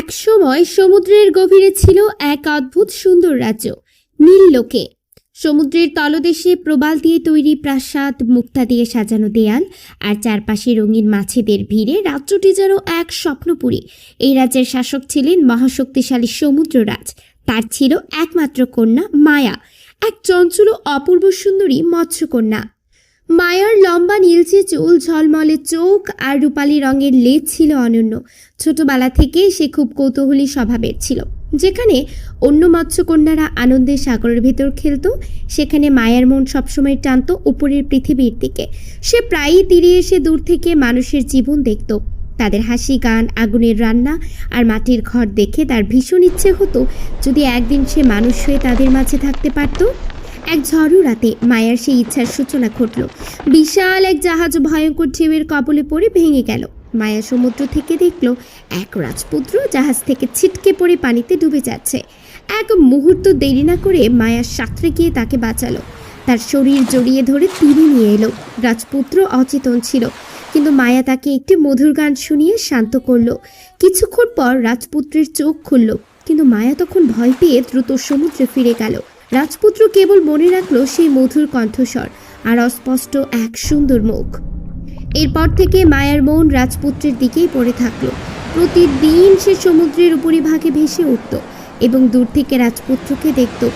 এক সময় সমুদ্রের গভীরে ছিল এক অদ্ভুত সুন্দর রাজ্য, নীল লোকে। সমুদ্রের তলদেশে প্রবাল দিয়ে তৈরি প্রাসাদ, মুক্তা দিয়ে সাজানো দেয়াল আর চারপাশে রঙিন মাছেদের ভিড়ে রাজ্যটি যেন এক স্বপ্নপুরী। এই রাজ্যের শাসক ছিলেন মহাশক্তিশালী সমুদ্ররাজ। তার ছিল একমাত্র কন্যা মায়া, এক চঞ্চল অপূর্ব সুন্দরী মৎস্যকন্যা। মায়ার লম্বা নীলচে চুল, ঝলমলে চোখ আর রূপালি রঙের লেজ ছিল অনন্য। ছোটবেলা থেকে সে খুব কৌতূহলী স্বভাবের ছিল। যেখানে অন্য মৎস্যকন্যারা আনন্দে সাগরের ভেতর খেলতো, সেখানে মায়ার মন সবসময় টানত উপরের পৃথিবীর দিকে। সে প্রায়ই তীরে এসে দূর থেকে মানুষের জীবন দেখত। তাদের হাসি, গান, আগুনের রান্না আর মাটির ঘর দেখে তার ভীষণ ইচ্ছে হতো যদি একদিন সে মানুষ হয়ে তাদের মাঝে থাকতে পারত। এক ঝড়ো রাতে মায়ার সেই ইচ্ছার সূচনা ঘটল। বিশাল এক জাহাজ ভয়ঙ্কর ঢেউয়ের কবলে পড়ে ভেঙে গেল। মায়া সমুদ্র থেকে দেখল, এক রাজপুত্র জাহাজ থেকে ছিটকে পড়ে পানিতে ডুবে যাচ্ছে। এক মুহূর্ত দেরি না করে মায়া সাঁতরে গিয়ে তাকে বাঁচালো। তার শরীর জড়িয়ে ধরে তীরে নিয়ে এলো। রাজপুত্র অচেতন ছিল, কিন্তু মায়া তাকে একটি মধুর গান শুনিয়ে শান্ত করল। কিছুক্ষণ পর রাজপুত্রের চোখ খুলল, কিন্তু মায়া তখন ভয় পেয়ে দ্রুত সমুদ্রে ফিরে গেল। রাজপুত্র কেবল মনে রাখল সেই মধুর কণ্ঠস্বর আর অস্পষ্ট এক সুন্দর মুখ। এরপর থেকে মায়ার মন রাজপুত্রের দিকেই পড়ে থাকল। প্রতিদিন সে সমুদ্রের উপরিভাগে ভেসে উঠত এবং দূর থেকে রাজপুত্রকে দেখত।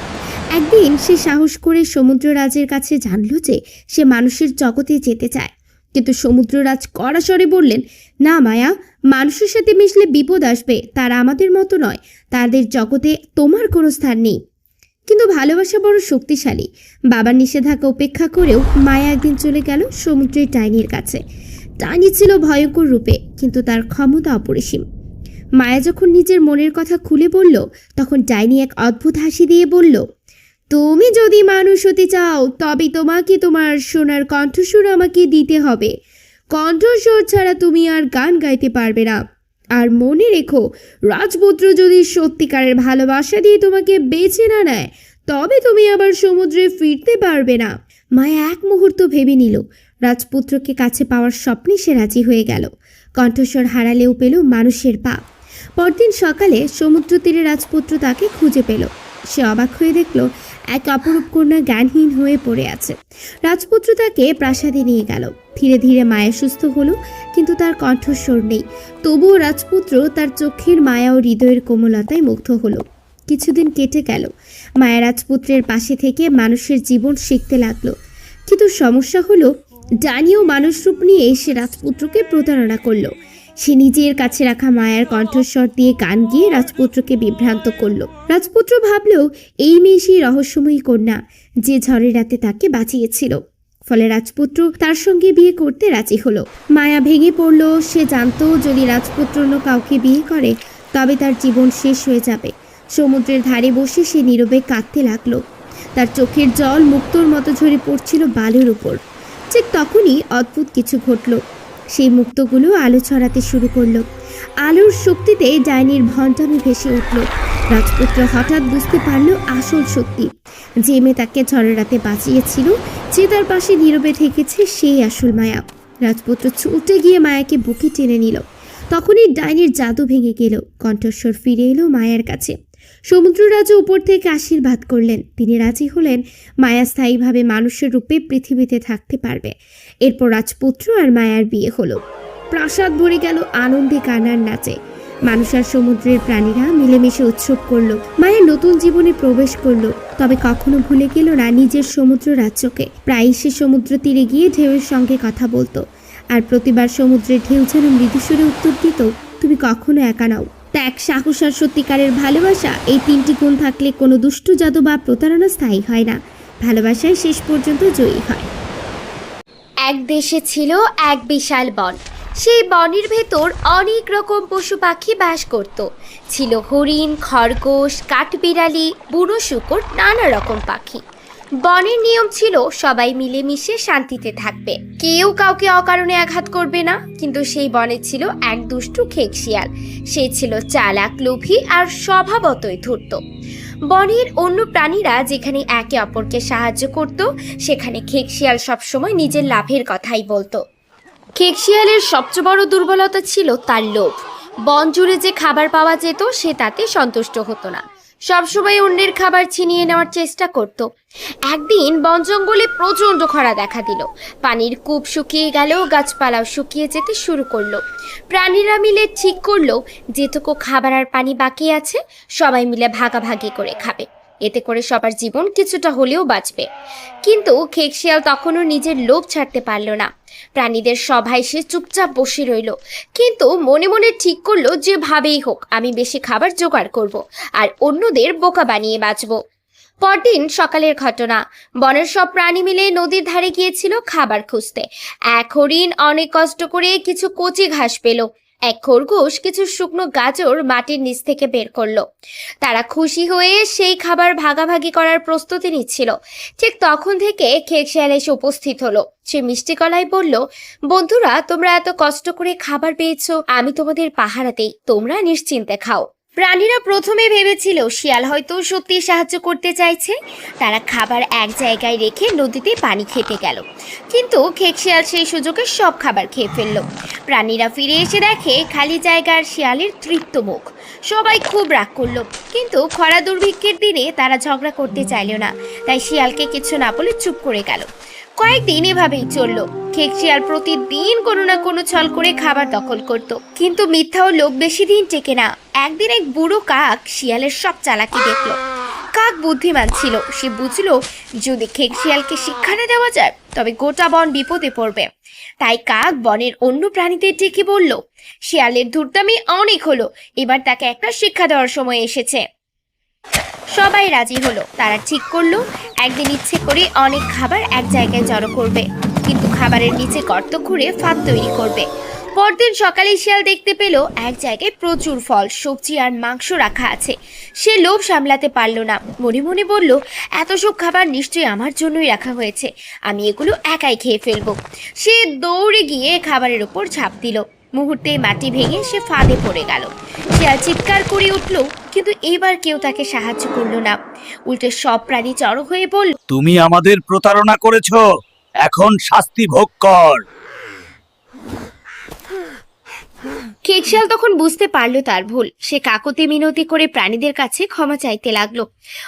একদিন সে সাহস করে সমুদ্ররাজের কাছে জানলো যে সে মানুষের জগতে যেতে চায়। কিন্তু সমুদ্ররাজ কড়াসরে বললেন, না মায়া, মানুষের সাথে মিশলে বিপদ আসবে, তারা আমাদের মতো নয়। তাদের জগতে তোমার কোনো স্থান নেই। কিন্তু ভালোবাসা বড় শক্তিশালী। বাবার নিষেধাজ্ঞা উপেক্ষা করেও মায়া একদিন চলে গেল সমুদ্রের ডাইনির কাছে। ডাইনি ছিল ভয়ঙ্কর রূপে, কিন্তু তার ক্ষমতা অপরিসীম। মায়া যখন নিজের মনের কথা খুলে বলল, তখন ডাইনি এক অদ্ভুত হাসি দিয়ে বলল, তুমি যদি মানুষ হতে চাও, তবে তোমাকে তোমার সোনার কণ্ঠস্বর আমাকে দিতে হবে। কণ্ঠস্বর ছাড়া তুমি আর গান গাইতে পারবে না। আর মনে রেখো, রাজপুত্র যদি সত্যিকারের ভালোবাসা দিয়ে তোমাকে বেছে না নেয়, তবে তুমি আবার সমুদ্রে ফিরতে পারবে না। মায়া এক মুহূর্ত ভেবে নিল, রাজপুত্রকে কাছে পাওয়ার স্বপ্নে সে রাজি হয়ে গেল। কণ্ঠস্বর হারালেও পেল মানুষের পা পরদিন সকালে সমুদ্র তীরে রাজপুত্র তাকে খুঁজে পেল। সে অবাক হয়ে দেখল এক অপরূপ কন্যা জ্ঞানহীন হয়ে পড়ে আছে। রাজপুত্র তাকে প্রাসাদে নিয়ে গেল। ধীরে ধীরে মায়া সুস্থ হলো, কিন্তু তার কণ্ঠস্বর নেই। তবুও রাজপুত্র তার চোখের মায়া ও হৃদয়ের কোমলতায় মুগ্ধ হলো। কিছুদিন কেটে গেল। মায়া রাজপুত্রের পাশে থেকে মানুষের জীবন শিখতে লাগল। কিন্তু সমস্যা হলো ডানিও মানুষ রূপ নিয়ে এসে রাজপুত্রকে প্রতারণা করল। সে নিজের কাছে রাখা মায়ার কণ্ঠস্বর দিয়ে গান গিয়ে রাজপুত্রকে বিভ্রান্ত করল। রাজপুত্র ভাবলেও এই মেয়ে সেই রহস্যময়ী কন্যা যে ঝড়ের রাতে তাকে বাঁচিয়েছিল। ফলে রাজপুত্র তার সঙ্গে বিয়ে করতে রাজি হলো। মায়া ভেঙে পড়ল, সে জানতো যদি রাজপুত্র অন্য কাউকে বিয়ে করে, তবে তার জীবন শেষ হয়ে যাবে। সমুদ্রের ধারে বসে সে নীরবে কাঁদতে লাগল। তার চোখের জল মুক্তোর মতো ঝরে পড়ছিল বালুর উপর। ঠিক তখনই অদ্ভুত কিছু ঘটলো। সেই মুক্তগুলো আলো ছড়াতে শুরু করল। আলোর শক্তিতে ডাইনির ভণ্ডামি ভেসে উঠল। রাজপুত্র হঠাৎ বুঝতে পারল আসল শক্তি। যে মেয়ে তাকে ঝড়ের রাতে বাঁচিয়েছিল, যে তার পাশে নীরবে থেকেছে, সেই আসল মায়া। রাজপুত্র ছুটে গিয়ে মায়াকে বুকে টেনে নিল। তখনই ডাইনির জাদু ভেঙে গেল। কণ্ঠস্বর ফিরে এলো মায়ার কাছে। সমুদ্ররাজ উপর থেকে আশীর্বাদ করলেন। তিনি রাজি হলেন, মায়া স্থায়ীভাবে মানুষের রূপে পৃথিবীতে থাকতে পারবে। এরপর রাজপুত্র আর মায়ার বিয়ে হলো। প্রাসাদ ভরে গেল আনন্দে কানার নাচে। মানুষ আর সমুদ্রের প্রাণীরা মিলেমিশে উৎসব করল। মায়া নতুন জীবনে প্রবেশ করল। তবে কখনো ভুলে গেল না নিজের সমুদ্র রাজ্যকে। প্রায়ই সে সমুদ্র তীরে গিয়ে ঢেউয়ের সঙ্গে কথা বলতো। আর প্রতিবার সমুদ্রের ঢেউ যেন মৃদুস্বরে উত্তর দিত, তুমি কখনো একা নাও। ত্যাগ, সাহস আর সত্যিকারের ভালোবাসা, এই তিনটি গুণ থাকলে কোনো দুষ্টু জাদু বা প্রতারণা স্থায়ী হয় না। ভালোবাসায় শেষ পর্যন্ত জয়ী হয়। এক দেশে ছিল এক বিশাল বন। সেই বনের ভেতর অনেক রকম পশু পাখি বাস করত। ছিল হরিণ, খরগোশ, কাঠবিড়ালি, বুনো শুকর, নানা রকম পাখি। বনের নিয়ম ছিল সবাই মিলেমিশে শান্তিতে থাকবে। কেউ কাউকে অকারণে আঘাত করবে না, কিন্তু সেই বনে ছিল এক দুষ্টু খেকশিয়াল। সে ছিল চালাক, লোভী আর স্বভাবতই ধূর্ত। বনের অন্য প্রাণীরা যেখানে একে অপরকে সাহায্য করত, সেখানে খেকশিয়াল সবসময় নিজের লাভের কথাই বলতো। খেকশিয়ালের সবচেয়ে বড় দুর্বলতা ছিল তার লোভ। বন জুড়ে যে খাবার পাওয়া যেত, সে তাতে সন্তুষ্ট হতো না। সবসময় অন্যের খাবার ছিনিয়ে নেওয়ার চেষ্টা করত। একদিন বন জঙ্গলে প্রচণ্ড খরা দেখা দিল। পানির কূপ শুকিয়ে গেলেও গাছপালাও শুকিয়ে যেতে শুরু করল। প্রাণীরা মিলে ঠিক করল, যেটুকু খাবার আর পানি বাকি আছে, সবাই মিলে ভাগাভাগি করে খাবে। এতে করে সবার জীবন কিছুটা হলেও বাঁচবে। কিন্তু খেকশিয়াল তখনও নিজের লোভ ছাড়তে পারল না। প্রাণীদের সভায় সে চুপচাপ বসে রইল। কিন্তু মনে মনে ঠিক করল যেভাবেই হোক, আমি বেশি খাবার জোগাড় করব আর অন্যদের বোকা বানিয়ে বাঁচব। পরদিন সকালের ঘটনা। বনের সব প্রাণী মিলে নদীর ধারে গিয়েছিল খাবার খুঁজতে। এক হরিণ অনেক কষ্ট করে কিছু কচি ঘাস পেল। এক খরগোশ কিছু শুকনো গাজর মাটির নিচ থেকে বের করল। তারা খুশি হয়ে সেই খাবার ভাগাভাগি করার প্রস্তুতি নিচ্ছিল। ঠিক তখন থেকে খেক শেয়াল এসে উপস্থিত হলো। সে মিষ্টি কলায় বলল, বন্ধুরা, তোমরা এত কষ্ট করে খাবার পেয়েছ, আমি তোমাদের পাহারাতেই তোমরা নিশ্চিন্তে খাও। প্রাণীরা প্রথমে ভেবেছিল শিয়াল হয়তো সত্যি সাহায্য করতে চাইছে। তারা খাবার এক জায়গায় রেখে নদীতে পানি খেতে গেল। কিন্তু খেক শিয়াল সেই সুযোগে সব খাবার খেয়ে ফেলল। প্রাণীরা ফিরে এসে দেখে খালি জায়গার শিয়ালের তৃপ্ত মুখ। সবাই খুব রাগ করল। কিন্তু খরা দুর্ভিক্ষের দিনে তারা ঝগড়া করতে চাইল না। তাই শিয়ালকে কিছু না বলে চুপ করে গেল। কয়েকদিন এভাবেই চলল। খেক শিয়াল প্রতিদিন কোনো না কোনো ছল করে খাবার দখল করত। কিন্তু মিথ্যা ও লোভ বেশি দিন টেকে না। একদিন এক বুড়ো কাক শিয়ালের সব চালাকি দেখল। কাক বুদ্ধিমান ছিল। সে বুঝলো, যদি খেক শিয়ালকে শিক্ষা না দেওয়া যায়, তবে গোটা বন বিপদে পড়বে। তাই কাক বনের অন্য প্রাণীদের ডেকে বলল, শিয়ালের ধূর্তামি অনেক হলো। এবার তাকে একটা শিক্ষা দেওয়ার সময় এসেছে। সবাই রাজি হলো। তারা ঠিক করল। একদিন ইচ্ছে করে অনেক খাবার এক জায়গায় জড়ো করবে। কিন্তু খাবারের নিচে গর্ত খুঁড়ে ফাঁদ তৈরি করবে। পরদিন সকালে শিয়াল দেখতে পেল এক জায়গায় প্রচুর ফল, সবজি আর মাংস রাখা আছে। সে লোভ সামলাতে পারল না। মনে মনে বলল, এত সব খাবার নিশ্চয়ই আমার জন্যই রাখা হয়েছে। আমি এগুলো একাই খেয়ে ফেলব। সে দৌড়ে গিয়ে খাবারের ওপর ঝাঁপ দিল। মুহূর্তে মাটি ভেঙে সে ফাঁদে পড়ে গেল। শিয়াল চিৎকার করে উঠল, কিন্তু এবার কেউ তাকে সাহায্য করল না। উল্টে সব প্রাণী চড়ো হয়ে বলল, তুমি আমাদের প্রতারণা করেছ, এখন শাস্তি ভোগ কর। খেকশাল তখন বুঝতে পারল তার ভুল। সে কাকতে মিনতি করে প্রাণীদের কাছে ক্ষমা চাইতে লাগল।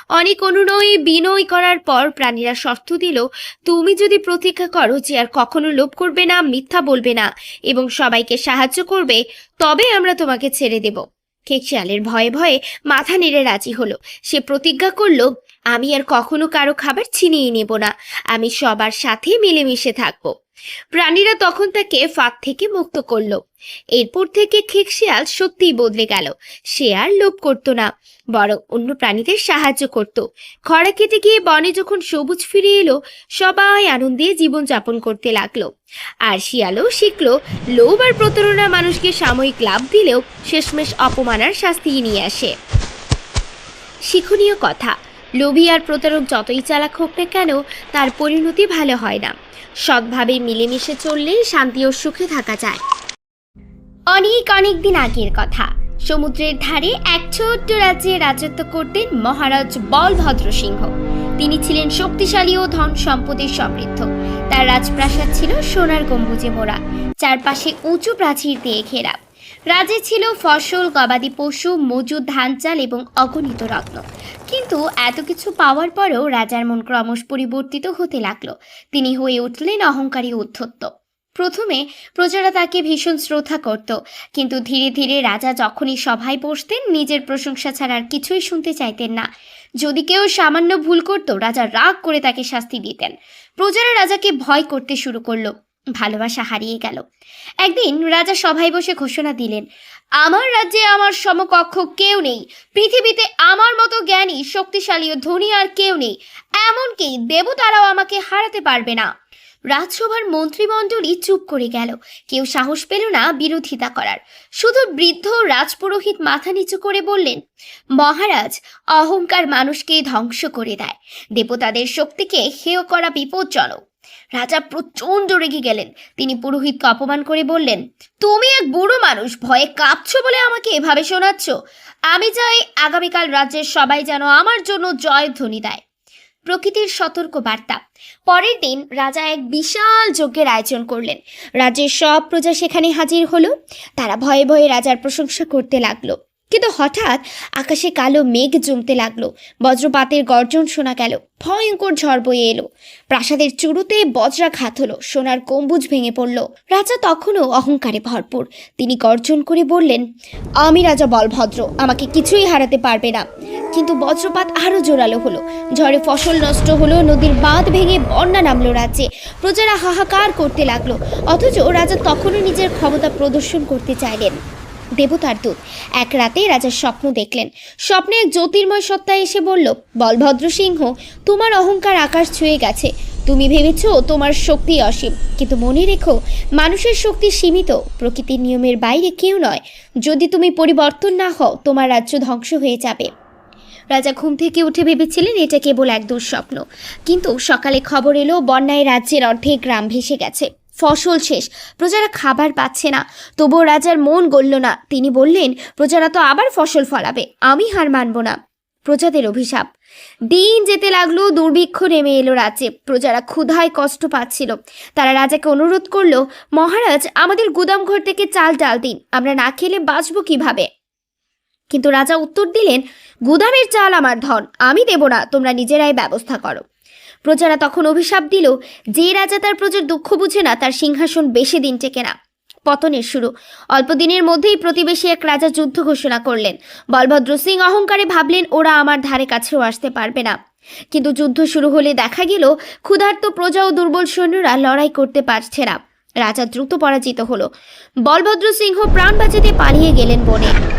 অনেক অনুনয়, বিনয় করার পর প্রাণীরা শর্ত দিল, তুমি যদি প্রতীক্ষা করো যে আর কখনো লোভ করবে না, মিথ্যা বলবে না এবং সবাইকে সাহায্য করবে, তবে আমরা তোমাকে ছেড়ে দেব। খেকশিয়ালের ভয়ে ভয়ে মাথা নেড়ে রাজি হলো। সে প্রতিজ্ঞা করল, আমি আর কখনো কারও খাবার ছিনিয়ে নেব না। আমি সবার সাথে মিলেমিশে থাকব। প্রাণীরা তখন তাকে ফাঁক থেকে মুক্ত করল। এরপর থেকে খেক খেকশিয়াল সত্যিই বদলে গেল। সে আর লোভ করতো না, বরং অন্য প্রাণীদের সাহায্য করত। খরা কেটে গিয়ে বনে যখন সবুজ ফিরে এলো, সবাই আনন্দে জীবনযাপন করতে লাগল। আর শিয়ালও শিখলো, লোভ আর প্রতারণা মানুষকে সাময়িক লাভ দিলেও শেষমেশ অপমানার শাস্তি নিয়ে আসে। শিক্ষণীয় কথা লোভী আর প্রতারক যতই চালাক হোক না কেন, তার পরিণতি ভালো হয় না। সৎভাবে মিলেমিশে চললেই শান্তি ও সুখে থাকা যায়। অনেক অনেক দিন আগের কথা। সমুদ্রের ধারে এক ছোট্ট রাজ্যে রাজত্ব করতেন মহারাজ বলভদ্র সিংহ। তিনি ছিলেন শক্তিশালী ও ধন সম্পদে সমৃদ্ধ। তার রাজপ্রাসাদ ছিল সোনার গম্বুজে মোড়া। চারপাশে উঁচু প্রাচীর দিয়ে ঘেরা। রাজ্যে ছিল ফসল, গবাদি পশু, মজুদ ধান চাল এবং অগণিত রত্ন। কিন্তু এত কিছু পাওয়ার পরেও রাজার মন ক্রমশ পরিবর্তিত হতে লাগল। তিনি হয়ে উঠলেন অহংকারী উদ্ধত্ত। প্রথমে প্রজারা তাকে ভীষণ শ্রদ্ধা করত, কিন্তু ধীরে ধীরে রাজা যখনই সভায় বসতেন, নিজের প্রশংসা ছাড়া আর কিছুই শুনতে চাইতেন না। যদি কেউ সামান্য ভুল করত, রাজা রাগ করে তাকে শাস্তি দিতেন। প্রজারা রাজাকে ভয় করতে শুরু করল। ভালোবাসা হারিয়ে গেল। একদিন রাজা সভায় বসে ঘোষণা দিলেন, আমার রাজ্যে আমার সমকক্ষ কেউ নেই। পৃথিবীতে আমার মতো জ্ঞানী, শক্তিশালী ও ধনী আর কেউ নেই। এমনকি দেবতারাও আমাকে হারাতে পারবে না। রাজসভার মন্ত্রিমণ্ডলী চুপ করে গেল। কেউ সাহস পেল না বিরোধিতা করার। শুধু বৃদ্ধ রাজপুরোহিত মাথা নিচু করে বললেন, মহারাজ, অহংকার মানুষকে ধ্বংস করে দেয়। দেবতাদের শক্তিকে হেয় করা বিপজ্জনক। রাজা প্রচণ্ড রেগে গেলেন। তিনি পুরোহিতকে অপমান করে বললেন, তুমি এক বুড়ো মানুষ, ভয়ে কাঁপছো বলে আমাকে এভাবে শোনাচ্ছ। আমি চাই আগামীকাল রাজ্যের সবাই যেন আমার জন্য জয়ধ্বনি দেয়। প্রকৃতির সতর্ক বার্তা পরের দিন রাজা এক বিশাল যজ্ঞের আয়োজন করলেন। রাজ্যের সব প্রজা সেখানে হাজির হলো। তারা ভয়ে ভয়ে রাজার প্রশংসা করতে লাগল। কিন্তু হঠাৎ আকাশে কালো মেঘ জমতে লাগল। বজ্রপাতের গর্জন শোনা গেল। ভয়ঙ্কর ঝড় বয়ে এলো। প্রাসাদের চুরুতে বজ্রাঘাত হলো। সোনার গম্বুজ ভেঙে পড়ল। রাজা তখনও অহংকারে ভরপুর। তিনি গর্জন করে বললেন, আমি রাজা বলভদ্র। আমাকে কিছুই হারাতে পারবে না। কিন্তু বজ্রপাত আরও জোরালো হলো। ঝড়ে ফসল নষ্ট হলো, নদীর বাঁধ ভেঙে বন্যা নামলো রাজ্যে। প্রজারা হাহাকার করতে লাগল। অথচ রাজা তখনও নিজের ক্ষমতা প্রদর্শন করতে চাইলেন। দেবতার দূত এক রাতে রাজার স্বপ্ন দেখলেন। স্বপ্নে এক জ্যোতির্ময় সত্তা এসে বলল, বলভদ্র সিংহ, তোমার অহংকার আকাশ ছুঁয়ে গেছে। তুমি ভেবেছ তোমার শক্তি অসীম। কিন্তু মনে রেখো, মানুষের শক্তি সীমিত। প্রকৃতির নিয়মের বাইরে কেউ নয়। যদি তুমি পরিবর্তন না হও, তোমার রাজ্য ধ্বংস হয়ে যাবে। রাজা ঘুম থেকে উঠে ভেবেছিলেন এটা কেবল এক দুঃস্বপ্ন। কিন্তু সকালে খবর এলো, বন্যায় রাজ্যের অর্ধেক গ্রাম ভেসে গেছে। ফসল শেষ, প্রজারা খাবার পাচ্ছে না। তবুও রাজার মন গলল না। তিনি বললেন, প্রজারা তো আবার ফসল ফলাবে, আমি হার মানব না। প্রজাদের অভিশাপ। দিন যেতে লাগল, দুর্ভিক্ষ নেমে এলো রাজ্যে। প্রজারা ক্ষুধায় কষ্ট পাচ্ছিল। তারা রাজাকে অনুরোধ করল, মহারাজ, আমাদের গুদাম ঘর থেকে চাল ডাল দিন, আমরা না খেলে বাঁচবো কীভাবে? কিন্তু রাজা উত্তর দিলেন, গুদামের চাল আমার ধন, আমি দেব না, তোমরা নিজেরাই ব্যবস্থা করো। প্রজারা তখন অভিশাপ দিল, যে রাজা তার প্রজার দুঃখ বুঝে না, তার সিংহাসন বেশি দিন টেকে না। পতনের শুরু, অল্প দিনের মধ্যেই প্রতিবেশী এক রাজা যুদ্ধ ঘোষণা করলেন। বলভদ্র সিং অহংকারে ভাবলেন, ওরা আমার ধারে কাছেও আসতে পারবে না। কিন্তু যুদ্ধ শুরু হলে দেখা গেল, ক্ষুধার্ত প্রজা ও দুর্বল সৈন্যরা লড়াই করতে পারছে না। রাজা দ্রুত পরাজিত হলো। বলভদ্র সিংহ প্রাণ বাঁচাতে পালিয়ে গেলেন বনে।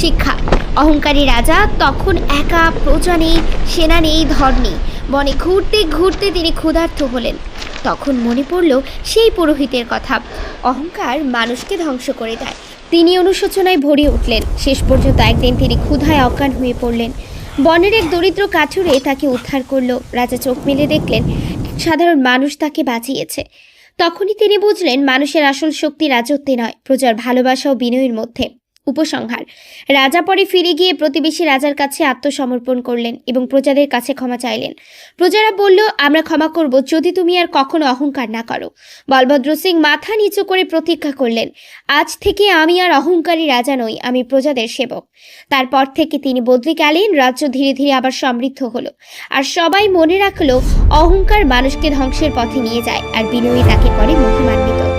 শিক্ষা। অহংকারী রাজা তখন একা প্রজা নেই সেনা নেই ধর নেই। বনে ঘুরতে ঘুরতে তিনি ক্ষুধার্ত হলেন। তখন মনে পড়ল সেই পুরোহিতের কথা। অহংকার মানুষকে ধ্বংস করে দেয়। তিনি অনুশোচনায় ভরে উঠলেন। শেষ পর্যন্ত একদিন তিনি ক্ষুধায় অজ্ঞান হয়ে পড়লেন। বনের এক দরিদ্র কাঠুরে তাকে উদ্ধার করল। রাজা চোখ মেলে দেখলেন, সাধারণ মানুষ তাকে বাঁচিয়েছে। তখনই তিনি বুঝলেন, মানুষের আসল শক্তি রাজত্বে নয়, প্রজার ভালোবাসা ও বিনয়ের মধ্যে। উপসংহার। রাজা পরে ফিরে গিয়ে প্রতিবেশী রাজার কাছে আত্মসমর্পণ করলেন এবং প্রজাদের কাছে ক্ষমা চাইলেন। প্রজারা বলল, আমরা ক্ষমা করব যদি তুমি আর কখনো অহংকার না করো। বলভদ্র সিং মাথা নিচু করে প্রতীক্ষা করলেন, আজ থেকে আমি আর অহংকারী রাজা নই, আমি প্রজাদের সেবক। তারপর থেকে তিনি বদলে গেলেন, রাজ্য ধীরে ধীরে আবার সমৃদ্ধ হলো। আর সবাই মনে রাখল, অহংকার মানুষকে ধ্বংসের পথে নিয়ে যায়, আর বিনয়ী তাকে করে মহিমান্বিত